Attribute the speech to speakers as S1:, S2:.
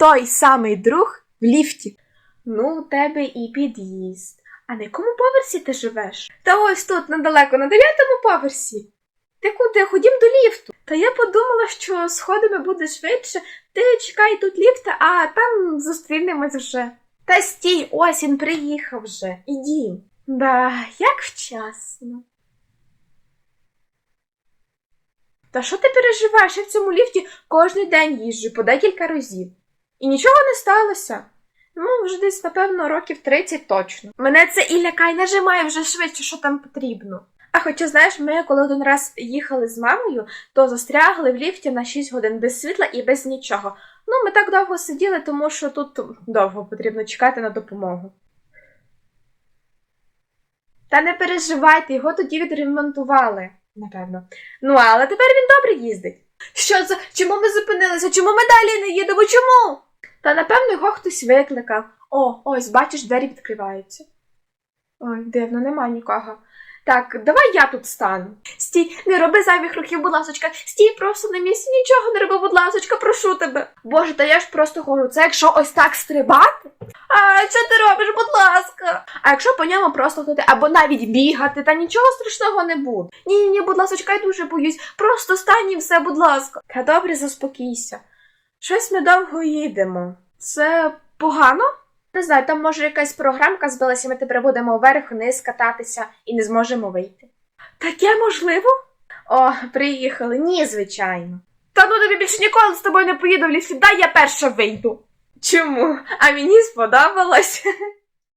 S1: той самий друг в ліфті. Ну, у тебе і під'їзд. А на якому поверсі ти живеш? Та ось тут, недалеко, на дев'ятому поверсі. Ти куди? Ходім до ліфту. Та я подумала, що сходами буде швидше. Ти чекай тут ліфта, а там зустрінемось вже. Та стій, ось він приїхав вже. Ідім. Да, як вчасно. Та що ти переживаєш? Я в цьому ліфті кожен день їжджу по декілька разів. І нічого не сталося. Ну, вже десь, напевно, років 30 точно. Мене це і лякає, нажимай вже швидше, що там потрібно. А хоча, знаєш, ми коли один раз їхали з мамою, то застрягли в ліфті на 6 годин без світла і без нічого. Ну, ми так довго сиділи, тому що тут довго потрібно чекати на допомогу. Та не переживайте, його тоді відремонтували, напевно. Ну, але тепер він добре їздить. Що це? Чому ми зупинилися? Чому ми далі не їдемо? Чому? Та напевно його хтось викликав. О, ось, бачиш, двері відкриваються. Ой, дивно, нема нікого. Так, давай я тут стану. Стій, не роби зайвих рухів, будь ласочка. Стій просто на місці, нічого не роби, будь ласочка, прошу тебе. Боже, та я ж просто говорю, це якщо ось так стрибати. А що ти робиш, будь ласка? А якщо по ньому просто ходити або навіть бігати, та нічого страшного не буде. Ні, ні, ні, будь ласочка, я дуже боюсь. Просто стань і все, будь ласка. Та добре, заспокійся. Щось ми довго їдемо. Це погано? Не знаю, там може якась програмка збилася, ми тепер будемо вверх вниз кататися і не зможемо вийти. Таке можливо? О, приїхали. Ні, звичайно. Та ну тобі більше ніколи з тобою не поїду в лісі, дай я перша вийду. Чому? А мені сподобалось.